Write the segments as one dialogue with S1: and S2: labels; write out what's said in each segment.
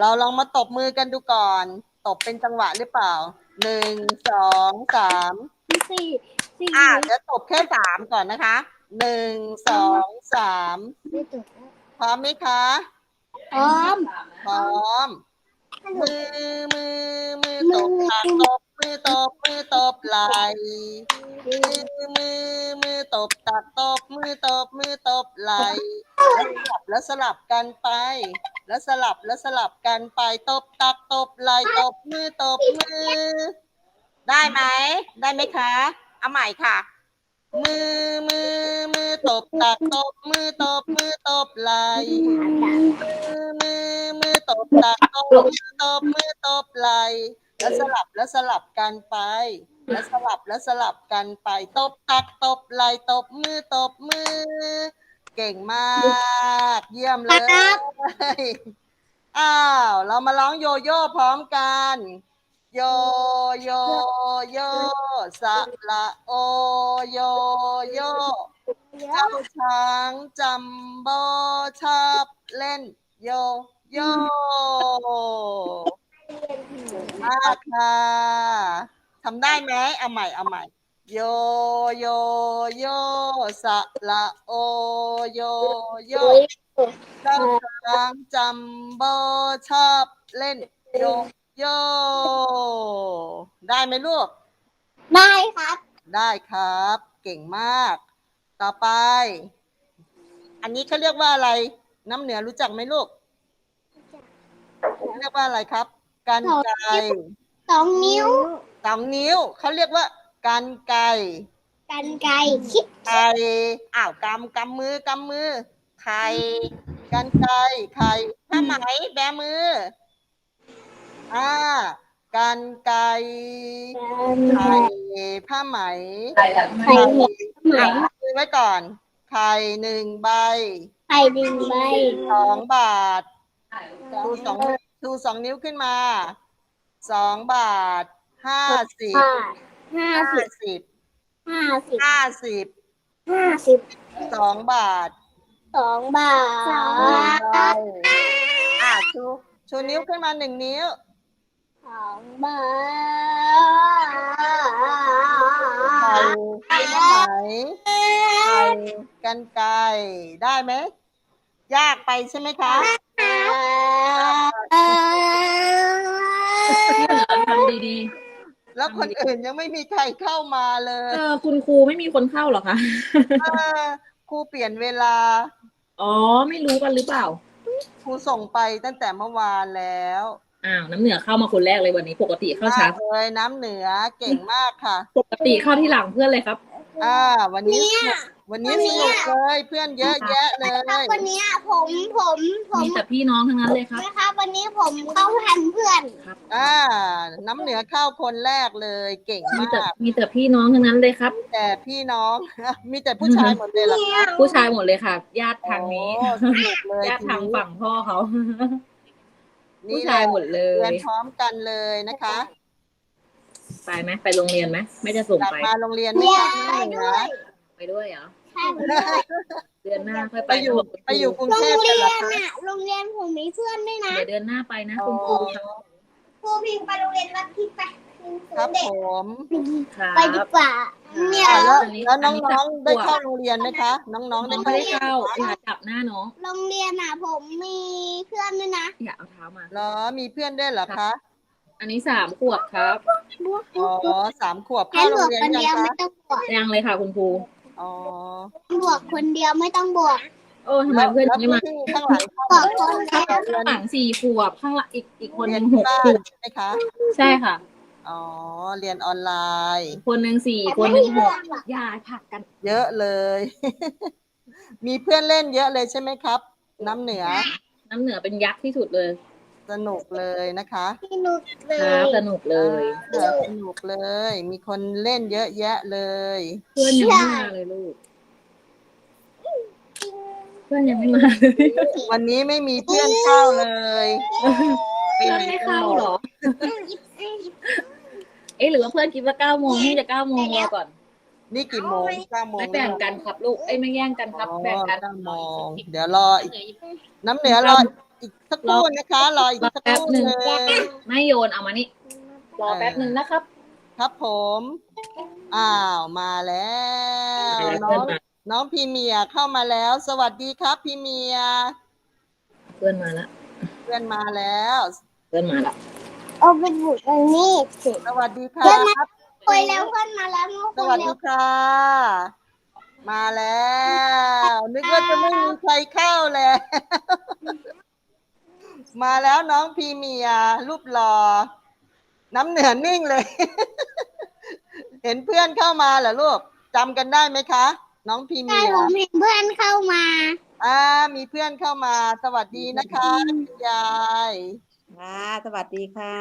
S1: เราลองมาตบมือกันดูก่อน ตบเป็นจังหวะหรือเปล่าหนึ่งสองสาม
S2: สี่สี่
S1: อะเดี๋ยวตบแค่สามก่อนนะคะหนึ่งสองสาม
S2: ไม่จบ
S1: พร้อมไหมคะ
S2: พร้อม
S1: พร้อมมือมือมือตบตักตบ มือตบมือตบไหลมือมือมือตบตักตบมือตบมือตบไหลแล้วสลับกันไป แล้วสลับแล้วสลับกันไปตบตักตบไหลตบมือตบมือ ได้ไหมได้ไหมคะเอาใหม่ค่ะ มือมือมือตบตักตบมือตบมือตบไหลมือมือมือตบตักตบมือตบมือตบไหล แล้วสลับแล้วสลับกันไป แล้วสลับแล้วสลับกันไป ตบตักตบไหลตบมือตบมือ เก่งมาก เยี่ยมเลย อ้าว เรามาร้องโยโย่พร้อมกัน โยโยโยสะละโอโยโยเจ้าช้างจำโบชอบเล่น โยโย่ มากค่ะทำได้ไหมเอาใหม่เอาใหม่ โยโยโยสะละโอโยโยเจ้าช้างจำโบชอบเล่น โยโย่ได้ไหมลูก
S2: ได้ครับ
S1: ได้ครับ เก่งมาก ต่อไป อันนี้เขาเรียกว่าอะไร น้ำเหนือรู้จักไหมลูกเรียกว่าอะไรครับ กันไกร
S2: สองนิ้ว
S1: สองนิ้วเขาเรียกว่ากันไกร
S2: กันไกรคิด
S1: ไข่อ้าวกำกำมือกำมือไข่กันไกรไข่ผ้าไหมแบมืออ่ากันไกรไข่ผ้าไหม
S2: ไข่หมดไหม
S1: อะซื้อไว้ก่อนไข่หนึ่งใบ
S2: ไข่ดึงใบ
S1: สองบาทชูสอง ชูสองนิ้วขึ้นมา สองบาท ห้าสิบ
S2: ห้า
S1: ห้า
S2: สิบ
S1: สิบ
S2: ห้าสิบ
S1: ห้าสิบ
S2: ห้าสิบ
S1: สองบาท
S2: สองบาท
S1: หนึ่งใบอะชูชูนิ้วขึ้นมาหนึ่งนิ้ว
S2: สองบา
S1: ไข่
S2: ท
S1: ผ้าไหมไข่กันไกรได้ไหม ยากไปใช่ไหมคะ
S3: ทำดี
S1: แล้วคนอื่นยังไม่มีใครเข้ามาเล
S3: ๆ
S1: ย
S3: เออคุณครูไม่มีคนเข้าเหรอคะ
S1: เออครูเปลี่ยนเวลา
S3: อ๋อ ไม่รู้กันหรือเปล่า
S1: ครูส่งไปตั้งแต่เมื่อวานแล้ว
S3: อ้าว น้ำเหนือเข้ามาคนแรกเลยวันนี้ ปกติเข้าช้า
S1: มากเลยน้ำเหนือเก่งมากค่ะ
S3: ปกติเข้าที่หลังเพื่อนเลยครับ
S1: อ่า วันนี้สนุก วันนี้สนุกเลยเพื่อนเยอะแยะเล
S2: ครับ
S1: ย
S2: วันนี้ผมผมผม
S3: มีแต่พี่น้องทั้งนั้นเลยครับ
S2: นะครับ วันนี้ผมเข้าทันเพื่อน
S1: อ่า น้ำเหนือเข้าคนแรกเลยเก่ง
S3: มี
S1: มา
S3: แต่
S1: ก
S3: มีแต่พี่น้องทั้งนั้นเลยครับ
S1: แต่พี่น้อง มีแต่ผู้ชายหมดเลยเหรอคะ
S3: ผู้ชายหมดเลยค่ะ ญาติทางนี้
S1: โอ้สนุกเลย
S3: ญาติทาง
S1: ทีนี้
S3: ฝั่งพ่อเขา
S1: นี่
S3: ผู้ชายหมดเล
S1: เรีย
S3: ย
S1: นพร้อมกันเลยนะคะ
S3: ไปไหมไปโรงเรียนไหมไม่จะส่ง
S1: กลับ
S3: ไป
S1: มาโรงเรียนไม่คะน้ำเหนือ
S3: ไปด้วยเหรอ
S2: ใช่
S3: เดือนหน้าค่อย
S1: ไป
S3: ไป
S1: อยู่
S3: นะคุณครู
S1: ไปอยู่กรุง
S2: โร
S1: เทพ
S2: ง
S1: กั
S2: เรี
S1: น
S2: ย
S1: เหรอนคะ
S2: น่ะโรงเรียนผมมีเพื่อนด้วยนะ
S3: เดี๋ยวเดือนหน้าไปนะ
S1: อ๋อ
S3: คุณครูครับ
S2: ครูพิงไปโรงเรียนรักที่ไป
S1: ครับ
S2: เด็ก
S1: ผม
S3: ครับ
S2: ไปดีกว่า เนี่ย
S1: อะแล้ว
S3: อันนี้
S1: แล้ว
S3: อันนี้
S1: น้อง
S3: จับ
S1: ๆได้
S3: ขวบ
S1: เข้าโรงเรียนไหมคะ น้องๆ
S3: น้
S1: ได้
S3: อง
S1: เข้า
S3: ไม่ได้เข้าอย่าจับหน้าน้อง
S2: โรงเรียนน่ะผมมีเพื่อนด้วยนะ
S3: อย่าเอาเท้ามา
S1: เหรอมีเพื่อนด้วยเหรอคะ
S3: อันนี้สามขวบครับ
S1: อ๋อสามขวบ
S2: ให้
S1: เข้า
S2: บ
S1: โร
S2: ว
S1: ง
S2: ก
S1: เรียน
S2: คน
S1: ยัง
S2: เดียว
S1: คะ
S2: ไม่ต้องบวก
S3: ยังเลยค่ะคุณครู
S1: อ๋อบ
S2: วกคนเดียวไม่ต้องบวก
S3: โอ้ทำไมเพื่อน
S1: แล้ว
S3: ยังไม่มา
S1: ที่ข้างหลังเข้า
S2: บว
S1: มาก
S2: คนเดียว
S1: เรียน
S3: ข้างหลังสี่ขวบข้างหลังอีกอีกคน
S1: เรี
S3: ห
S1: ยน
S3: นึ่งห
S1: ที่
S3: ก
S1: บ้า
S3: ขวนบ
S1: ใช่ไหมคะ
S3: ใช่ค่ะ
S1: อ๋อ เรียนออนไลน์
S3: คนหนึ่งสี่คนหนึ่งหกอย่าผลักกัน
S1: เยอะเลย มีเพื่อนเล่นเยอะเลยใช่ไหมครับ น้ำเหนือ
S3: น้ำเหนือเป็นยักษ์ที่สุดเลย
S1: สนุกเลยนะคะ
S2: พี่นุชเล
S3: ครับ
S2: ย
S3: สนุกเลย
S1: เออสนุกเลย มีคนเล่นเยอะแยะเลย
S3: เพื่อนยังไม่มาเลยลูก เพื่อนยังไม่มาเลย
S1: วันนี้ไม่มีเพื่อนเข้าเลย
S3: เพื่อนไม่เข้าเหรอ เอ๊ะหรือว่าเพื่อนคิดว่าเก้าโมงนี่จะเก้าโมงรอก่อน
S1: นี่กี่โมงเก้าโมง
S3: ไม่แบ่งกันครับลูกเอ้ยไม่แย่งกันครับ
S1: อ๋อ
S3: แบ่งกัน
S1: เก้าโมงเดี๋ยวรออีกน้ำเหนือรออีก สักครู่นะคะ รออีกสักครู่หนึ่ง
S3: ไม่โยนเอามานี่รอแป๊บหนึ่งนะครับ
S1: ครับผม อ้าว มาแล้ว น้
S3: เพื่
S1: อ
S3: อน
S1: ง
S3: มา
S1: น้องพีเมียเข้ามาแล้ว สวัสดีครับพีเมีย
S3: เพื่อนมาแล้ว
S1: เพื่อนมาแล้ว
S3: เพื่อนมาแล้ว
S2: เอาไปบุกตรงนี้สิ
S1: สวัสดีครั
S2: เพื่อนมา
S1: บ
S2: คุยแล้วเพื่อนมาแล้วเมื่อ
S1: ส
S2: คุ
S1: วั
S2: ย
S1: ส
S2: แล้
S1: ดี
S2: ว
S1: ค่ะ มาแล้ว นึกว่าจะไม่มีใครเข้าเลย มาแล้วน้องพีเมียรูปหล่อน้ำเหนือนิ่งเลย เห็นเพื่อนเข้ามาเหรอลูกจำกันได้ไหมคะ น้องพี
S2: ใช่
S1: เมีย
S2: ผมเห็นเพื่อนเข้ามา
S1: อ่ามีเพื่อนเข้ามา สวัสดีนะคะคุณยาย
S4: ค่ะสวัสดีค่ะ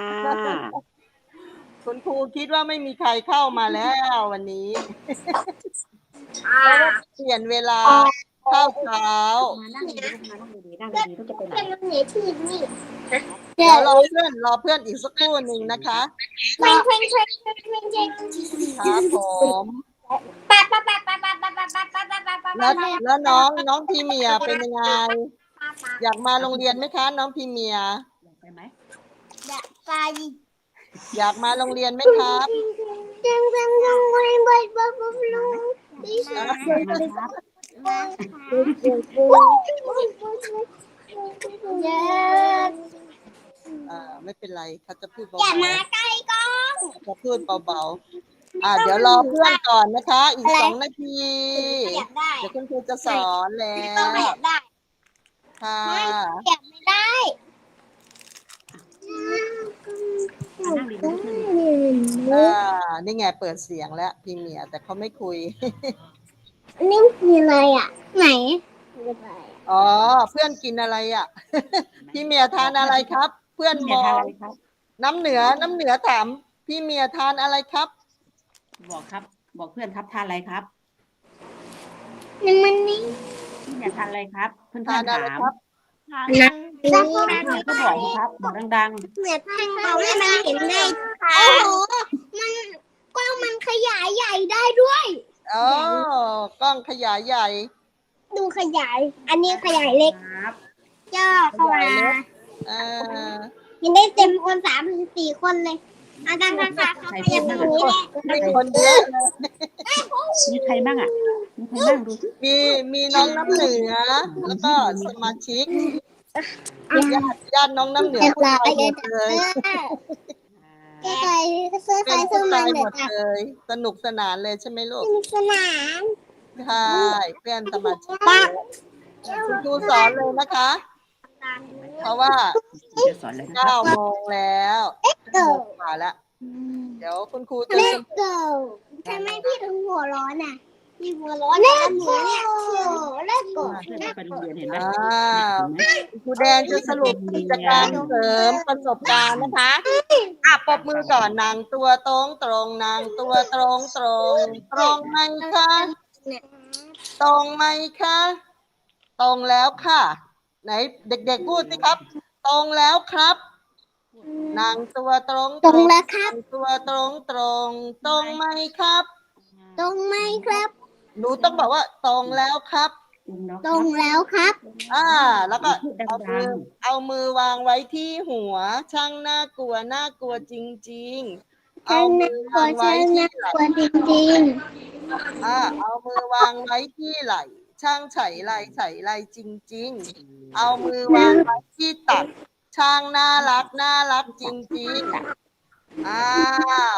S1: คุณครูคิดว่าไม่มีใครเข้ามาแล้ววันนี้เปลี่ยนเวลาเข้าเช้า
S4: มานั่งดีๆมานั่งดีๆนั่งดีๆลูกจะไปไหน
S2: เพื่อนมันเหนียที่นี่
S1: เดี๋ยวรอเพื่อนรอเพื่อนอีกสักครู่หนึ่งนะคะ
S2: เพลงเพลงเพลงเพลงเพลงเพลง
S1: ครับผม
S2: ปะปะปะปะปะปะปะปะปะปะปะปะ
S1: แล้วแล้วน้องน้องพีเมียเป็นยังไง อยากมาโรงเรียนไหมคะ น้องพีเมีย
S4: ไปไหม
S2: ไป
S1: อยากมาโรงเรียนไหมครับ
S2: จังจังจังไม่ไม่ไม่ไม่ลุงดิฉัน
S4: ครับ
S2: เย้
S1: อ่า ไม่เป็นไรเขาจะพูด
S2: อย่า
S1: เบา
S2: มาใกล้กล้อง
S1: ๆเขาพูดเบาๆ อ่า เดี๋ยวรอเพื่อนก่อนนะคะ อีกสองนาที
S2: ขยับได้
S1: เดี๋ยวคุณครูจะสอนแล้
S2: ไม่ต้องข
S1: ว
S2: ยับได้
S1: ค่ะ
S2: ขยับไม่ได้
S4: มานั่งดีๆลูกนั่งดี
S1: อ่า นี่ไงเปิดเสียงแล้วพีเมียแต่เขาไม่คุย
S2: อั นนี้คืออะไรอะ ไหน
S1: อ๋อ เพื่อนกินอะไรอะ พี่เมียทานอะไรครับ เพื่อน
S4: ๆ
S1: บ
S4: เนี่ย
S1: อ
S4: ทาน
S1: ก
S4: อะไรครับ
S1: น้ำเหนือ น้ำเหนือถามพี่เมียทานอะไรครับ
S4: บอกครับ บอกเพื่อนครับทานอะไรครับ
S2: นี่มันนี่
S4: พี่เนี่ยทานอะไรครับ เพื่อน
S1: ทาน
S4: ๆ
S1: อะไร
S4: ถาม
S1: ครับ
S2: นะแล้วก็
S4: เพื่อนก็บอกสิครับ บอกดัง
S2: เหมือนให้เขาให้มันเห็นได้โอ้โหมันกล้องมันขยายใหญ่ได้ด้วย
S1: อ๋อกล้องขยายใหญ่
S2: ดูขยาย อันนี้ขยายเล็ก
S4: ๆครับ
S2: ย่อเข้ามา
S1: อ่า
S2: ยังได้เต็มคนสามถึงสี่คนเลยอาจารย์ค่ะค่ะเขาขยับตรงนี้แหละ
S1: มีคนเยอะเลย
S4: มีใครบ้างอะ มีใครบ้างดูสิ
S1: มีมีน้องน้ำเหนือ แล้วก็สมาชิกญาติญาติน้องน้ำเหนือ
S2: เรียบร้อย
S1: หมด เลย
S2: แก้ไขเสื้อ
S1: เป็
S2: ใคร
S1: น
S2: เสื้
S1: ผู้
S2: อมั
S1: ชานย
S2: เล
S1: หม
S2: ย
S1: ด
S2: ค่ะ
S1: เลย สนุกสนานเลยใช่ไหมลูก
S2: สนุกสนาน
S1: ใช่เพื่อนสมาชิกคุณครูสอนเลยนะคะ เพราะว่า
S4: จะสอนเลยนะครับ
S1: เก้าโมงแล้ว
S2: เกิ
S1: โม
S2: ด
S1: งกว่าแล้วเดี๋ยวคุณครูจะ
S2: เล็กเกิดทำไมพี่ถึงหัวร้อนอะ พี่หัวร้อนเล็กเกิดเล็กเกิด
S4: เพื่อนจะไปโรงเรียนเห็นไหม
S1: อ้าว
S4: เห็นไหม
S1: ครูแดงจะสรุปกิจการเสริมประสบการณ์นะคะอะปรบมือก่อนนางตัวตรงตรงนางตัวตรงตรงตรงไหมคะตรงไหมคะตรงแล้วค่ะ ไหนเด็กๆพูดสิครับ ตรงแล้วครับ นางตัวตรง
S2: ตรงแล้วครับ
S1: นางตัวตรงตรงตรงไหมครับ
S2: ตรงไหมครับ
S1: หนูต้องบอกว่าตรงแล้วครับ
S2: ตรงแล้วครับ
S1: อ่า แล้วก็
S4: พูดดั
S1: เอามืองเอามือวางไว้ที่หัว ช่างน่ากลัวน่ากลัวจริง ๆ เอา
S2: ช่าง
S1: มื
S2: น่า
S1: อก
S2: ลัว
S1: วางไว้
S2: ช่าง
S1: ที่
S2: น่า
S1: ไหล่
S2: กลัวจริง
S1: อ่าเอามือวางไว้ที่ไหล่ช่างไฉไหลไฉไหลจริง ๆ เอามือวางไว้ที่ตักช่างน่ารักน่ารักจริง ๆ อ้า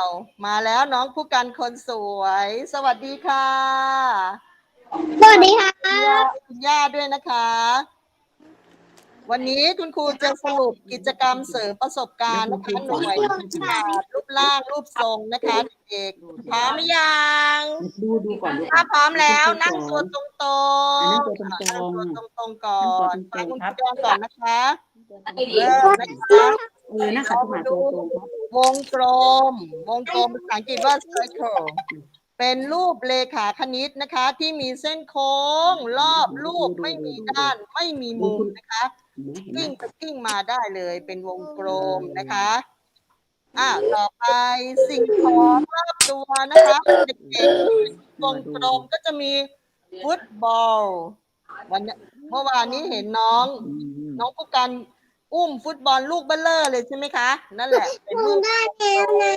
S1: ว มาแล้วน้องผู้กันคนสวย สวัสดีค่ะ
S2: ๆสวัสดีค่ะ
S1: คุณย่าด้วยนะคะ วันนี้คุณครูจะสรุปกิจกรรมเสริมประสบการณ์นะคะหน่วยขนาดรูปร่างรูปทรงนะคะเด็กๆพร้อมหรือยัง
S4: ดูดูก่อนดูก่
S1: ถ้า
S4: อน
S1: พร้อมแล้วนั่งตัวตรงๆ
S4: นั่งตัวตรงๆ
S1: นั่งตัวตรงๆก่อน
S4: นั่
S1: ฟัง
S4: ง
S1: คุณ
S4: ตัวตรงๆครับ
S1: ครูแดงก่อนนะคะ
S3: ไอ้ดี
S1: เริ่มนะคะ
S4: เออนั่งขัดสมาธิตรงๆครับ
S1: วงกลม วงกลมภาษาอังกฤษว่า circle เป็นรูปเลขาคณิตนะคะ ที่มีเส้นโค้ง รอบรูปไม่มีด้าน ไม่มีมุมนะคะกิ้งไปกิ้งมาได้เลยเป็นวงกลมนะคะอะต่อไปสิ่งของรอบตัวนะคะเด็กๆวงกลมก็จะมีฟุตบอลวันนี้เมื่อวานนี้เห็นน้อง น้องผู้กัน อุ้มฟุตบอลลูกเบลเลอร์เลยใช่ไหมคะ นั่นแหละเป็นรูป
S2: ได้แล้วนะ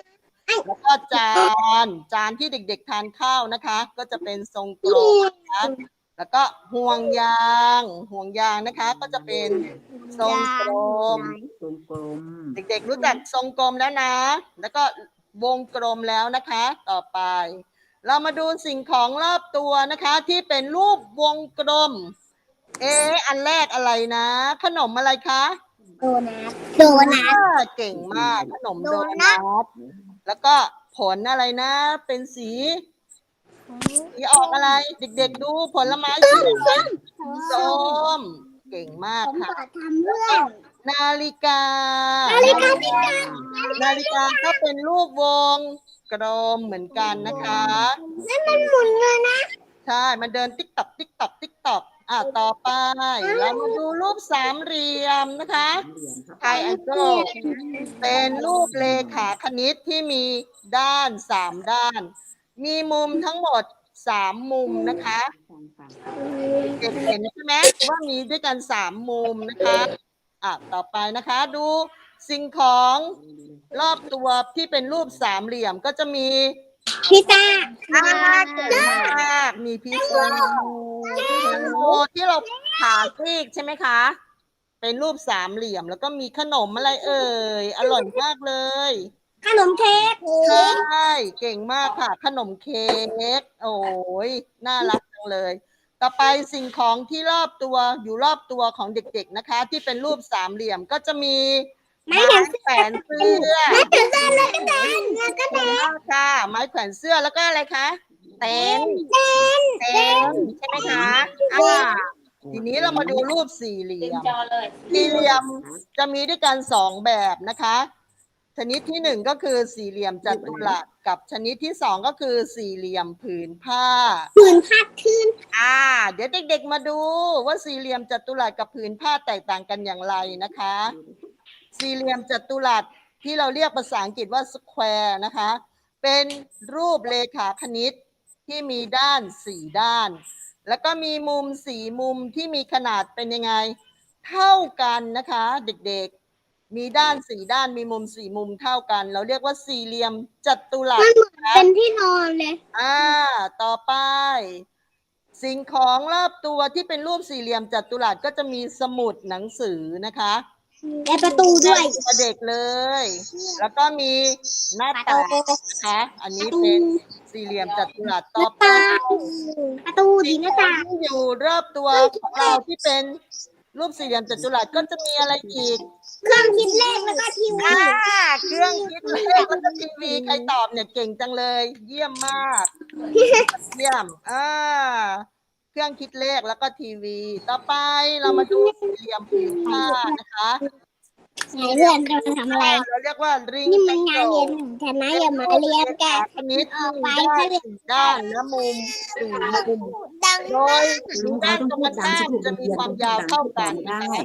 S1: แล้วก็จานจานที่เด็ก ๆ ทานข้าวนะคะ ก็จะเป็นทรงกลมนะคะแล้วก็ห่วงยางห่วงยางนะคะ ก็จะเป็นทรงกลม
S4: กลมกลม
S1: เด็กๆรู้จักทรงกลมแล้วนะ แล้วก็วงกลมแล้วนะคะ ต่อไป เรามาดูสิ่งของรอบตัวนะคะ ที่เป็นรูปวงกลม เอะอันแรกอะไรนะ ขนมอะไรคะ
S2: โดนัทโดนัท
S1: อ่าเก่งมากขนมโด
S2: โดนั
S1: นั
S2: ท
S1: ทแล้วก็ผลอะไรนะ เป็นสีสีออกอะไร เด็ก ๆ ดูผลไม้สีอะไรส้มเก่งมาก
S2: ผม
S1: ค่ะ
S2: ขอทำเรื่อง
S1: นาฬิกา
S2: นาฬิกาที่กัน
S1: นาฬิกาก็เป็นรูปวงกลมเหมือนกันนะคะ
S2: นั่นมันหมุนเลยนะ
S1: ใช่ มันเดินติ๊กตอกติ๊กตอกติ๊กตอก อะต่อไป เรามาดูรูปสามเหลี่ยมนะคะ
S4: เหรียญครับ
S1: ไทแองเกิลเป็นรูปเลขาคณิตที่มีด้านสามด้าน มีมุมทั้งหมดสามมุมนะคะ
S4: ฟังฟัง
S1: เด็กเห็นใช่ไหมว่ามีด้วยกันสามมุมนะคะอะต่อไปนะคะดูสิ่งของรอบตัวที่เป็นรูปสามเหลี่ยมก็จะมี
S2: พิต้า
S1: อ่าเก่งมากมีพิซซ่า โอ้ที่เราผ่าซีกใช่ไหมคะ เป็นรูปสามเหลี่ยมแล้วก็มีขนมอะไรเอ่ย อร่อยมากเลย
S2: ขนมเค้ก
S1: ใช่เก่งมากค่ะ ขนมเค้กโอ้ยน่ารักจังเลย ต่อไปสิ่งของที่รอบตัวอยู่รอบตัวของเด็กๆนะคะ ที่เป็นรูปสามเหลี่ยมก็จะมี
S2: ไม้
S1: ไม้
S2: แขวนเสื้อ
S1: แขวนเสื้อ
S2: ไม้แขวนเสื้อแล้วก็แดนแล้วก็แด
S1: เก่ง
S2: น
S1: มากค่ะไม้แขวนเสื้อแล้วก็อะไรคะ เต็นท์
S2: แดน
S1: เต็นท์ใช่ไหมคะอ่าทีนี้เรามาดูรูปสี่เหลี่
S3: ดึง
S1: ยม
S3: จอเลย
S1: สี่เหลี่ยมจะมีด้วยกันสองแบบนะคะ ชนิดที่หนึ่งก็คือสี่เหลี่ยมจัตุรัสกับชนิดที่สองก็คือสี่เหลี่ยมผืนผ้า
S2: ผืนผ้าขึ้น
S1: อ่า เดี๋ยวเด็กๆมาดูว่าสี่เหลี่ยมจัตุรัสกับผืนผ้าแตกต่างกันอย่างไรนะคะ สี่เหลี่ยมจัตุรัสที่เราเรียกภาษาอังกฤษว่าสแควร์นะคะ เป็นรูปเลขาคณิต ที่มีด้านสี่ด้าน แล้วก็มีมุมสี่มุมที่มีขนาดเป็นยังไง เท่ากันนะคะเด็กๆ มีด้านสี่ด้านมีมุมสี่มุมเท่ากัน เราเรียกว่าสี่เหลี่ยมจัตุรัส
S2: มันเหมือนเป็นที่นอนเลย
S1: อ่าต่อไป สิ่งของรอบตัวที่เป็นรูปสี่เหลี่ยมจัตุรัสก็จะมีสมุดหนังสือนะคะ
S2: และประตูด้วย
S1: ตัวเด็กเลย แล้วก็มีหน้า
S2: ประ
S1: ต่าง
S2: ตู
S1: นะคะอันนี้เป็นสี่เหลี่ยมจัตุรัส
S2: ห
S1: ต่อ
S2: น้า
S1: ไป
S2: ต่างประตูดี
S1: สิ่ง
S2: หน้า
S1: ขอ
S2: ต่างง
S1: ที่อยู่รอบตัวของเราที่เป็นรูปสี่เหลี่ยมจัตุรัสก็จะมีอะไรอีก
S2: เครื่องคิดเลขแล้วก็ทีวี
S1: อ่าเครื่องคิดเลขแล้วก็ทีวีใครตอบเนี่ยเก่งจังเลย เยี่ยมมาก เยี่ยมอ่า เครื่องคิดเลขแล้วก็ทีวี ต่อไปเรามาดูสี่เหลี่ยมผืนผ้านะคะ
S2: ไหนเพื่อนจะมาทำอะไร
S1: เราเรียกว่าริง
S2: นี่มันงานเรียนของฉันนะอย่ามาเรียนกัน
S1: คณิต
S2: ออกไป
S1: ด้าน
S2: ก็เรียน
S1: สี่ด้านและมุมสี่มุม
S2: ดัง
S1: โดยถึงด้านตรงกันข้ามจะมีความยาวเท่ากันนะ
S4: ได้
S1: คะ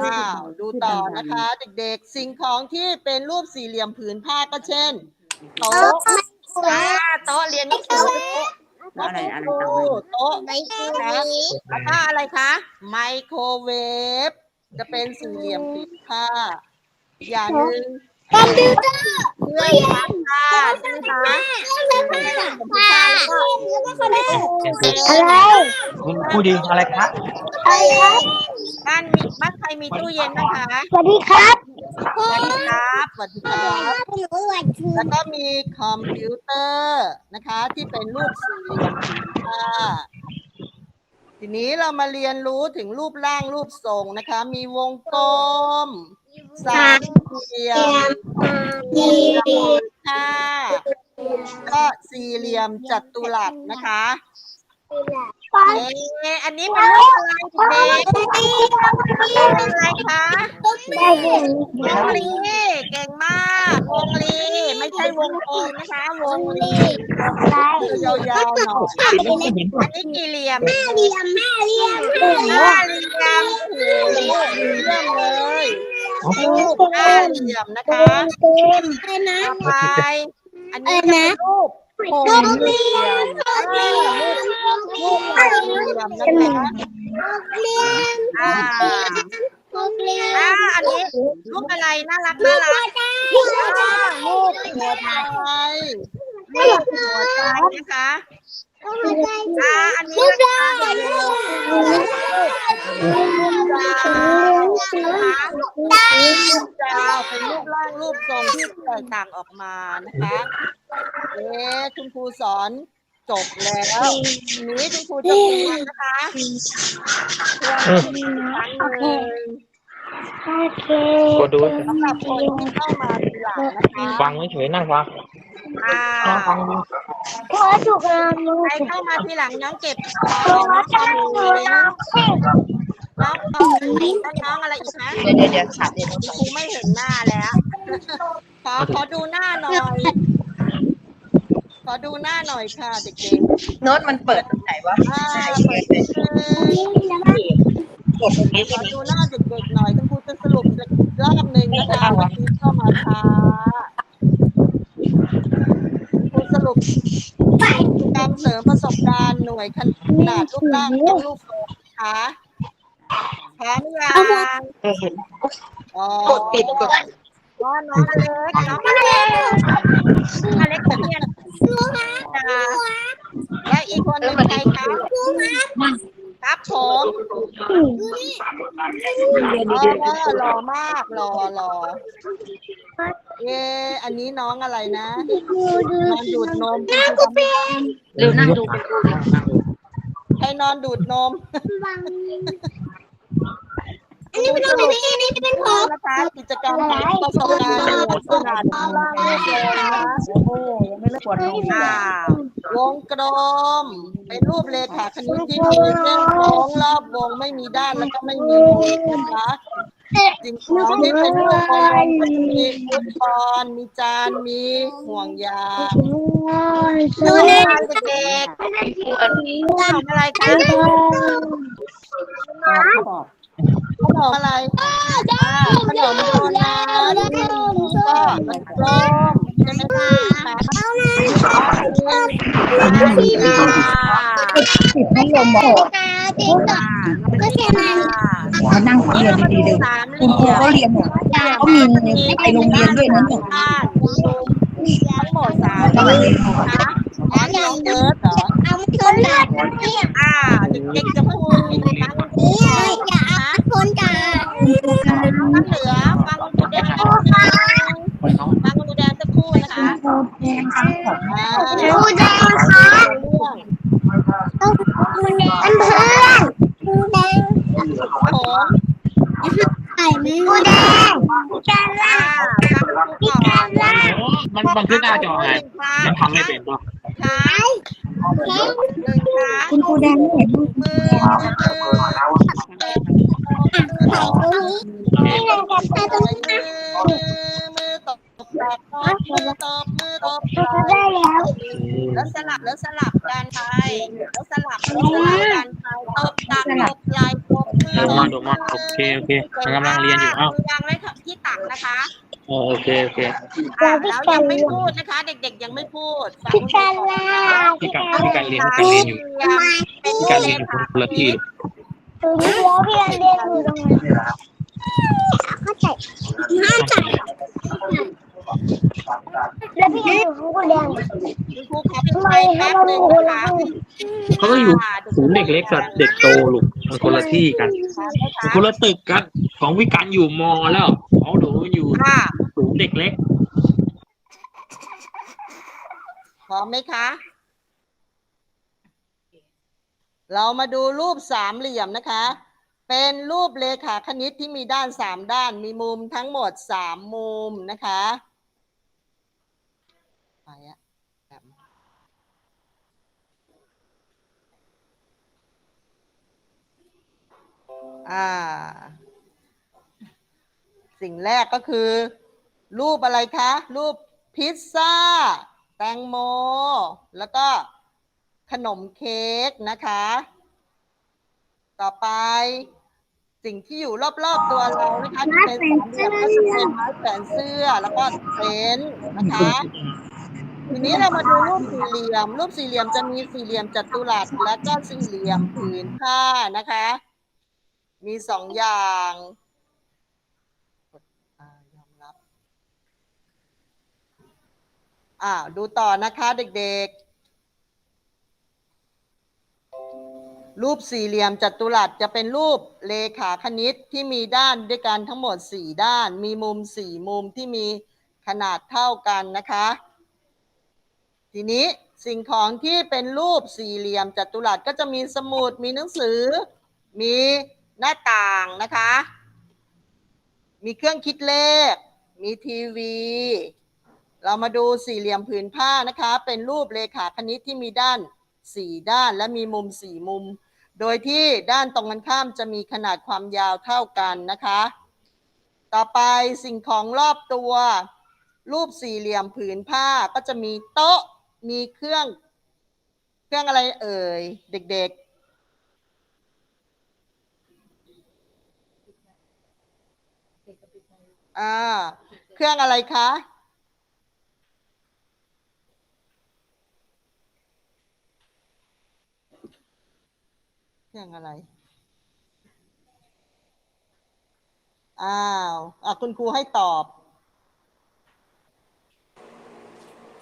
S1: อ้าวดูต่อนะคะ เด็กๆ สิ่งของที่เป็นรูปสี่เหลี่ยมผืนผ้าก็เช่นโต๊ะอ่าโต๊ะเรียนหนังสือ
S4: แล้ว อะไรอะไร
S1: โต๊
S4: ต่างไว้ะ
S1: โต๊ะ
S2: ไปที
S1: นะแล้วก็อะไรคะไมโครเวฟจะเป็นสี่เหลี่ยมผืนผ้าอย่างหนึ่ง
S2: คอมพิวเตอร์
S1: เครื่องซักผ้าใช่ไหมคะ
S2: เครื่องซักผ้าผ้าแล้วก็เขาได้อะไร
S5: คุณผู้ดีอะไรครับ
S2: อะไรครับ
S1: บ้านมีบ้านใครมีตู้เย็นนะคะ
S2: สวัสดีครับ
S1: สวัสดีครับสวัสดีครับ
S2: หนูสวัสดี
S1: แล้วก็มีคอมพิวเตอร์นะคะ ที่เป็นรูปสี่เหลี่ยมผืนผ้าทีนี้เรามาเรียนรู้ถึงรูปร่างรูปทรงนะคะ มีวงกลมสามเหลี่ยม
S2: ดี
S1: ผ้าก็สี่เหลี่ยมจัตุรัสนะคะ
S2: ป้อน
S1: เอ๊ะอันนี้เป็นรูปอะไรเด็กเป็นอะไรคะ
S2: ได้ดี
S1: วงลีเก่งมากวงลีไม่ใช่วงกลมนะคะวงลี
S2: ได้
S1: ยาวๆหน่อย
S2: ห้าเหลี่ยม
S1: อันนี้กี่เหลี่ยม
S2: ห้าเหลี่ยมห้าเหลี่ยม
S1: ห้าเหลี่ยมโอ้โหเยี่ยมเลยรูปห้าเหลี่ยมนะคะ
S2: เต็มเลยนะ
S1: ต่อไปอันนี้จะเป็นรูปหกเลียมอ่ารูปรูปหกเหลี่ยมนะคะ
S2: เรียน
S1: อ่า
S2: หกเรียน
S1: อ่าอันนี้รูปอะไรน่ารักน่ารักรูปหัวใจรูปหัวใจนะคะ
S2: หัวใจ
S1: อ่าอันนี้
S2: ลูก
S1: นะ
S2: ดา
S1: คะ
S2: วลูก
S1: ดาวนะคะรูปดาวเป็นรูปร่างรูปทรงที่แตกต่างออกมานะคะเเอ๊ะคุณครูสอนจบแล้วทีนี้คุณครูจะพูดนะคะทวนอีกครั้งหนึ่ง
S2: โอเค
S5: กดดู
S1: สำหรับคนที่เข้ามาทีหลังนะคะ
S5: ฟังเฉยๆนั่งฟัง
S1: อ่า
S5: นั่งฟังดู
S2: ขอถูกงานลูก
S1: ใครเข้ามาทีหลังน้องเก็บน้องข้อมูลน้องน้องน้องอะไรอีกนะ
S3: เดี๋ยวเดี๋ยวเดี๋ยวค่ะเดี๋ยว
S1: ครูไม่เห็นหน้าแล้วขอขอดูหน้าหน่อย ขอดูหน้าหน่อยค่ะเด็ก
S3: โน้ตมันเปิดตรงไหนวะ
S1: ๆอ่าเปิดนิดนึง
S3: กดตรงนี้
S1: ข
S3: ใช่
S1: อ
S3: ไหม
S1: ดูหน้าเด็กๆหน่อยคุณครูจะสรุปอีกรอบหนึ่งนะคะเมื่อกี้เข้ามาช้าครูสรุปกิจกรรมเสริมประสบการณ์หน่วยขนาดรูปร่างของลูกโป่งนะคะพร้อมหรือยัง
S3: เออเห็น
S1: อ๋อ ก
S3: ดปิดกด
S1: น้องน้องอเล็กน้องอเล็กอเล็กกับเพียนนะคะและอีกคนหนึ่งใครคะครับผมอ๋อหล่อมากหล่อหล่อเอ๊ะอันนี้น้องอะไรนะนอนดูดนมน้ากู
S3: เร็วนั่งดู
S1: ใครนอนดูดนม
S2: อันนี้เป็นอะไรนี่นี่เป็นผม
S1: นะคะกิจกรรมประสบการณ์หน่วยขนารูปร่างรูปทรงนะคะ
S4: โอ้ยังไม่เลิกปวดหัว
S1: อ่าวงกลมเป็นรูปเลขาคณิตที่มีเส้นโค้งรอบวงไม่มีด้านแล้วก็ไม่มีมุมนะคะสิ่งของที่เป็นรูปวงก็จะมีฟุตบอลมีจานมีห่วงยาง
S2: ดูนะ
S1: เด็กๆทำอะไรคะข นมอะไรอ่าขนมโดนัทก็มันกลมใช่ไหมคะอ่า
S2: ไม่ลมบอกติ๊กต๊อกก็แค่นั้น
S4: มานั่งเรียนดีๆเลย
S1: สาม
S4: คุณครูเขาเรียนเนี่ยเขามีไปโรงเรียนด้วยนะเนี่ย
S1: บ้านทั้งหมดสามนะคะ อ๋อน้องเบิร์ดเหรอ
S2: เอาคนจัดเนี่ย
S1: อ่าเด็กๆจะพูดอีกครั้ง
S2: อย่าอย่าเอาคนจัด
S1: น้องเหลือฟังดูแดงสักครู่ฟังดูแดงสักครู่นะคะ
S2: ดูแดงค่ะ
S1: เรื่อง
S2: ดูแดงเพื่อนดูแดง
S1: ผม
S2: ไข่ไหมดูแดงกัน
S1: อ่า
S2: ละ
S1: ฟังครูก่อน
S5: มันบันทึกหน้าจอไงมันทำไม่เป็นหร อก
S1: ค่ะหนึ่งครั้ง
S4: คุณครูแดงไม่เห็น
S1: มือมือ
S2: ไข่ตรงนี้นี่แหละกับไข่ตรงนี้
S1: มือมือตบตบตบมือตบมือตบ
S2: ได้แล้ว
S1: แล้วสลับแล้วสลับกันไปแล้วสลับแล้วสลับกันไปตบตักตบไหล่ตบมือ
S5: ดูมาดูมาโอเคโอเคมันกำลังเรียนอยู่เอ้า
S1: มือวางไว้ที่ตักนะคะ
S5: เออโอเคโอเค
S1: อ่าแล้วยังไม่พูดนะคะ เด็กๆยังไม่พูดฟัง
S2: พี่
S1: คุณค
S2: กั
S1: รู
S2: น
S1: ก่อน
S2: ละ
S1: นะคะ
S5: พี่การพี่การเรียนพี่การเรียนอยู่
S1: เป็น
S5: พี่การเรียนอยู่คนละที่
S2: ตรงนี้แล้วพี่กันเรียนอยู่ตรงนี้เข้าใจห้ามจับ แล้วพี่กันอยู่ข้างบนแดง
S1: คุณครูขอปิดไฟแป๊บหนึ่งนะคะ
S5: เขาก็อยู่ศูนย์เด็กเล็กกับเด็กโตลูกมันคนละที่กันคนละตึกกัน ของวิการอยู่มอแล้วเขาดูอยู่
S1: ค่ะ
S5: ศูนย์เด็กเล็ก
S1: พร้อมไหมคะ เรามาดูรูปสามเหลี่ยมนะคะ เป็นรูปเลขาคณิตที่มีด้านสามด้าน มีมุมทั้งหมดสามมุมนะคะ ไปอะแบบอ่า สิ่งแรกก็คือ รูปอะไรคะ รูปพิซซ่า แตงโม แล้วก็ขนมเค้กนะคะ ต่อไป สิ่งที่อยู่รอบๆตัวเรานะคะเป็นสามเหลี่ยมก็จะเป็นไม้แขวนเสื้อแล้วก็เต็นท์นะคะ ทีนี้เรามาดูรูปสี่เหลี่ยม รูปสี่เหลี่ยมจะมีสี่เหลี่ยมจัตุรัสและก็สี่เหลี่ยมผืนผ้านะคะ มีสองอย่างอ่ายอมรับอ่าดูต่อนะคะเด็กๆ รูปสี่เหลี่ยมจัตุรัสจะเป็นรูปเลขาคณิตที่มีด้านด้วยกันทั้งหมดสี่ด้าน มีมุมสี่มุมที่มีขนาดเท่ากันนะคะ ทีนี้สิ่งของที่เป็นรูปสี่เหลี่ยมจัตุรัสก็จะมีสมุดมีหนังสือ มีหน้าต่างนะคะ มีเครื่องคิดเลข มีทีวี เรามาดูสี่เหลี่ยมผืนผ้านะคะ เป็นรูปเลขาคณิตที่มีด้านสี่ด้านและมีมุมสี่มุม โดยที่ด้านตรงกันข้ามจะมีขนาดความยาวเท่ากันนะคะ ต่อไปสิ่งของรอบตัว รูปสี่เหลี่ยมผืนผ้าก็จะมีโต๊ะ มีเครื่อง เครื่องอะไรเอ่ย เด็กๆ อ่า เครื่องอะไรคะ เครื่องอะไร อ้าวอะคุณครูให้ตอบ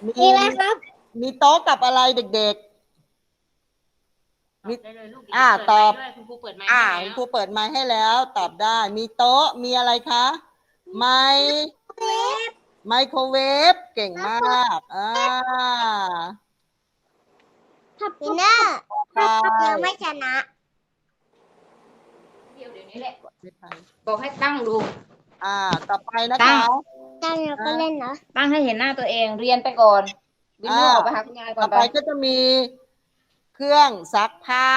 S1: มี
S2: มีไหมครับ
S1: มีโต๊ะกับอะไรเด็กๆมีอ่าตอบ
S3: คุณครูเปิดไมค์
S1: อ่า
S3: ให้
S1: คุณครูเปิดไมค์ให้แล้ว ตอบได้ มีโต๊ะ มีอะไรคะไมค์ไมโครเวฟ เก่งมากอ่า
S2: ถ้าปีเนอร์
S1: ใช่
S2: ยังไม่ชนะ
S3: เดี๋ยวเดี๋ยวนี้แหละ
S1: ไม่ไป
S3: บอกให้ตั้งดู
S1: อ่า ต่อไปนะ
S3: ตั้
S1: คะ
S3: ง
S2: ตั้งเราก็เล่นเหรอ
S3: ตั้งให้เห็นหน้าตัวเองเรียนไปก่อน วินเนอร์ออกไปหาคุณยายก่อ
S1: ต่อน
S3: ไป
S1: ไปก็จะมีเครื่องซักผ้า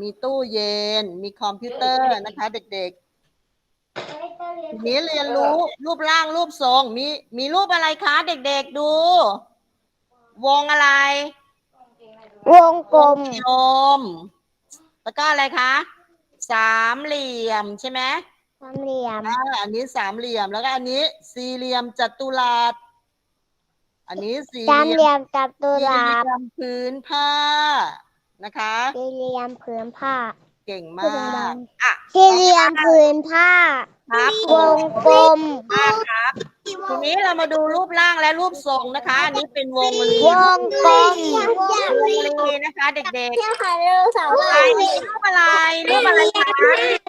S1: มีตู้เย็น มีคอมพิวเตอร์นะคะ เด็กๆทีนี้เรียนรู้รูปร่างรูปทรง มีมีรูปอะไรคะเด็กๆดู วงอะไร
S2: วงกลม
S1: กลม แล้วก็อะไรคะ สามเหลี่ยมใช่ไหม
S2: สามเหลี่ยม
S1: อ่าอันนี้สามเหลี่ยม แล้วก็อันนี้สี่เหลี่ยมจัตุรัส อันนี้สี่
S2: สาม
S1: เห
S2: เห
S1: ลี่ยม
S2: ลี่ยมจัตุ
S1: สี่เห
S2: รัส
S1: ลี่ยมพื้นผ้านะคะ
S2: สี่เหลี่ยมผืนผ้า
S1: เก่ง
S2: พูด
S1: มา
S2: ดั
S1: ก
S2: ง
S1: อะ
S2: สี่เหลี่ยมผืนผ้า
S1: ครับ
S2: วงกลม
S1: มากครับ ทีนี้เรามาดูรูปร่างและรูปทรงนะคะ อันนี้เป็นวงรี
S2: วงกลม
S1: วงรีนะคะ เด็ก
S2: เที่ยวหาเรือสาว
S1: ๆอะไรรูปอะไรรูปอะไรคะ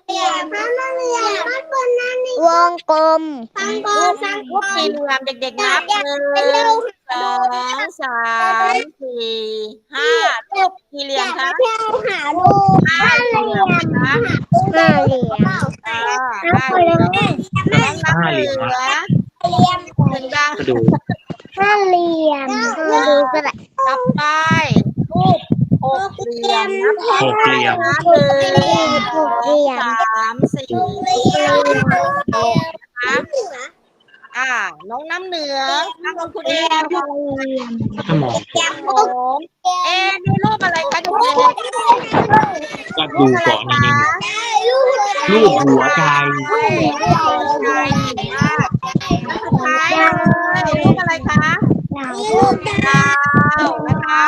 S2: เหลี่ยมข้างเหลี่ยมข้างบนนั่นนี่ วงกลมข้างบนข้างบ
S1: รูป
S2: น
S1: สี่เหลี่ยมเด็กๆนับหนึ่งสองสามสี่ห้ารูปสี่เหลี่ยมคะ
S2: เที่ยวหาดู
S1: ห้าเหลี่ยมนะคะ
S2: ห้าเหลี่ยม
S1: อ่าห้าเหลี่ยมแล้วนับเหลือ
S2: เหลี่ยม
S1: ถึงดัง
S5: กระดูก
S2: ห้าเหลี่ยมมาดูก็ได้
S1: ต่อไปรูป หกเหลี่ยมนับ
S5: หกเหลี่ยม
S1: นะหนึ่ง
S2: หกเหลี่ยม
S1: สามสี่นะคะอ่า น้องน้ำเหนือน้องคุณเอง
S5: ถ้ามอง
S1: ผมเอ๊ะนี่รูปอะไรคะดูเลย
S5: ก็ดูก่อนนิดนึงรูปหัวใจ
S1: รูปหัวใจเก่งมากแล้วสุดท้ายเลยรูปอะไรคะรูปดาวนะคะ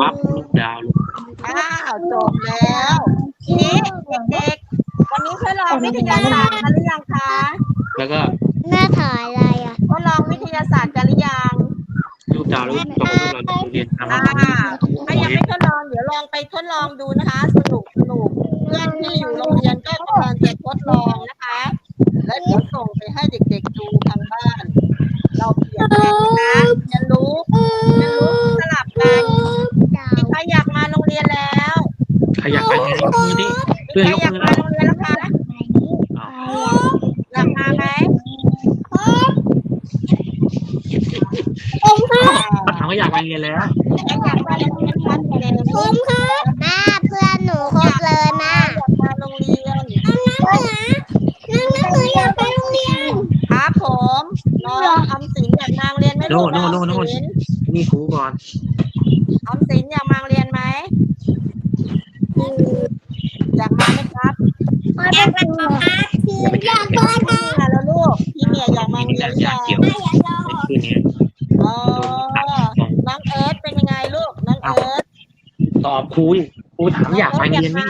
S5: ปั๊บรูปดาวลูก
S1: อ้าวจบแล้วทีนี้เด็กๆวันนี้ทดลองวิทยาศาสตร์กันหรือยังคะ
S5: แล้วก็
S2: แม่ถ่ายอะไรอะ
S1: ทดลองวิทยาศาสตร์กันหรือยัง
S5: รูปดาวรูปต่อรูปเราจะเรียนทำ
S1: อ่า
S5: อะไร
S1: ถ้ายังไม่ทดลองเดี๋ยวลองไปทดลองดูนะคะ สนุกสนุกเพื่อนที่อยู่โรงเรียนก็กำลังจะทดลองนะคะ และเดี๋ยวส่งไปให้เด็กๆดูทางบ้าน เราเปลี่ยนกันนะเรียนรู้เรียนรู้สลับกัน
S2: ดา
S1: มี
S2: ว
S1: ใครอยากมาโรงเรียนแล้ว
S5: ใครอยากไปไหนยกมือดิ
S1: มี
S5: เพื่อน
S1: ใคร
S5: ยก
S1: อยาก
S5: มือ
S1: มา
S5: แล้ว
S1: โรงเรียนแล้วคะ
S5: อ้าว
S1: อยากมาไหม
S2: ผมครับ
S5: ถามว่าอยากไปเรียนแล้ว
S1: อยากมาโรงเรียนคะเด็กๆ
S2: ผมครับแม่เพื่อนหนูครบเลยแม่
S1: อยากมาโรงเรียน
S2: นั่งนั่งเลยนะนั่งนั่งเลยอยากไปโรงเรียน
S1: ครับผมน้องออมสินอยากมาโรงเรียนไหมลูก
S5: โน่โน่โน่
S1: ออมสิน
S5: นี่ครูก่อน
S1: ออมสินอยากมาเรียนไหมอยากมาไหมครับ
S2: อยากมาครับอยาก
S1: มาค่ะแล้วลูกพี่เมียอยากมาเรียนอยกไม่อ
S5: ยากโดนน้
S2: องเอิร์ธ
S5: เป็น
S1: ยังไงลูกน้องเอิร์ธตอบ
S5: ครูครูถามอยากมาเรียนไหม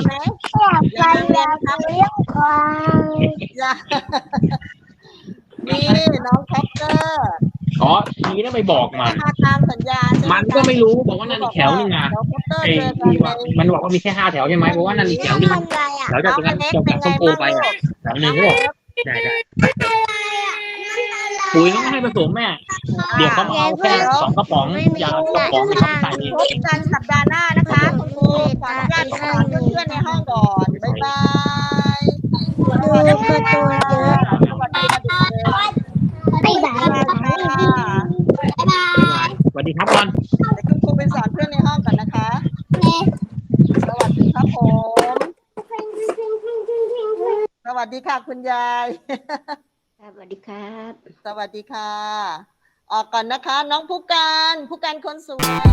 S1: อยากไปเรี
S2: ยนครับเรื่องควา
S1: มนี่น้องแคคเกอร์
S5: อ๋อทีนั้นไปบอกมัน
S1: มาตามสัญญาใช่ไห
S5: มันก็ไม่รู้บอกว่านั่นอีกแถวนึงนะ
S1: เดี๋ยวคอปเตอร์
S5: ไอ้
S1: เจอกัน
S5: ที่ว่ามันบอกว่ามีแค่ห้าแถวใช่ไหมเพราะว่านั่นอีกแถวนึงมัน
S2: อะไรอะ
S5: แถวจากตรงนั้นจบจากส้มโอไปอะแถวหนึ่งก็บอกได้ได้ปุ๋ยต้องให้ผสมแม่ เดี๋ยวเขามาเอาแค่สองกระป๋องยากระป๋องที่เขาใส่
S1: พบกันสัปดาห์หน้านะคะคุณครูขออนุญาตสอนเพื่อนๆในห้องก่อน บ๊ายบาย
S2: ดูการ์ตูนเยอะ
S1: สวัสดีค่ะเด็ก
S2: บ๊ายบายบ๊ายบาย
S5: สวัสดีครับบอล
S1: เปคุณครูไปสอนเพื่อนในห้องกันนะคะสวัสดีครับผม สวัสดีค่ะคุณยาย
S4: สวัสดีครับ
S1: สวัสดีค่ะ ออกก่อนนะคะ น้องผู้การผู้การคนสวย